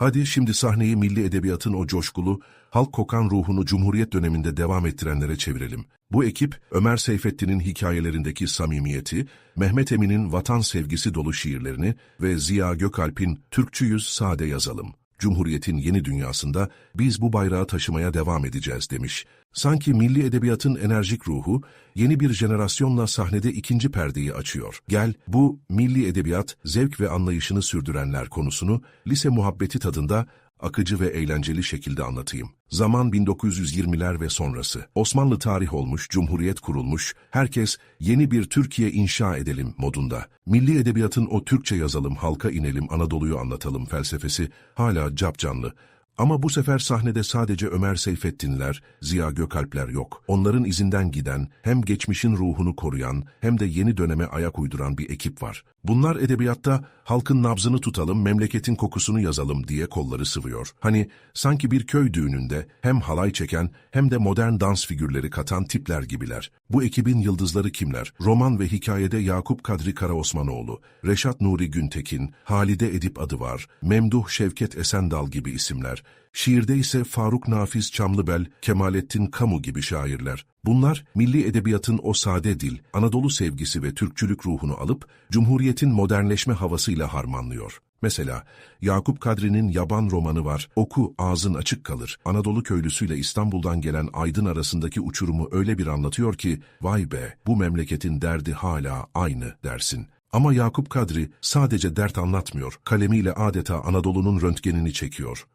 Hadi şimdi sahneyi milli edebiyatın o coşkulu, halk kokan ruhunu Cumhuriyet döneminde devam ettirenlere çevirelim. Bu ekip, Ömer Seyfettin'in hikayelerindeki samimiyeti, Mehmet Emin'in vatan sevgisi dolu şiirlerini ve Ziya Gökalp'in Türkçüyüz sade yazalım. Cumhuriyet'in yeni dünyasında biz bu bayrağı taşımaya devam edeceğiz demiş. Sanki milli edebiyatın enerjik ruhu yeni bir jenerasyonla sahnede ikinci perdeyi açıyor. Gel bu milli edebiyat zevk ve anlayışını sürdürenler konusunu lise muhabbeti tadında akıcı ve eğlenceli şekilde anlatayım. Zaman 1920'ler ve sonrası. Osmanlı tarih olmuş, cumhuriyet kurulmuş, herkes yeni bir Türkiye inşa edelim modunda. Milli edebiyatın o Türkçe yazalım, halka inelim, Anadolu'yu anlatalım felsefesi hala capcanlı. Ama bu sefer sahnede sadece Ömer Seyfettinler, Ziya Gökalpler yok. Onların izinden giden, hem geçmişin ruhunu koruyan, hem de yeni döneme ayak uyduran bir ekip var. Bunlar edebiyatta halkın nabzını tutalım, memleketin kokusunu yazalım diye kolları sıvıyor. Hani sanki bir köy düğününde hem halay çeken hem de modern dans figürleri katan tipler gibiler. Bu ekibin yıldızları kimler? Roman ve hikayede Yakup Kadri Karaosmanoğlu, Reşat Nuri Güntekin, Halide Edip Adıvar, Memduh Şevket Esendal gibi isimler. Şiirde ise Faruk Nafiz Çamlıbel, Kemalettin Kamu gibi şairler. Bunlar milli edebiyatın o sade dil, Anadolu sevgisi ve Türkçülük ruhunu alıp Cumhuriyet'in modernleşme havasıyla harmanlıyor. Mesela Yakup Kadri'nin Yaban romanı var. Oku ağzın açık kalır. Anadolu köylüsüyle İstanbul'dan gelen Aydın arasındaki uçurumu öyle bir anlatıyor ki vay be bu memleketin derdi hala aynı dersin. Ama Yakup Kadri sadece dert anlatmıyor, kalemiyle adeta Anadolu'nun röntgenini çekiyor.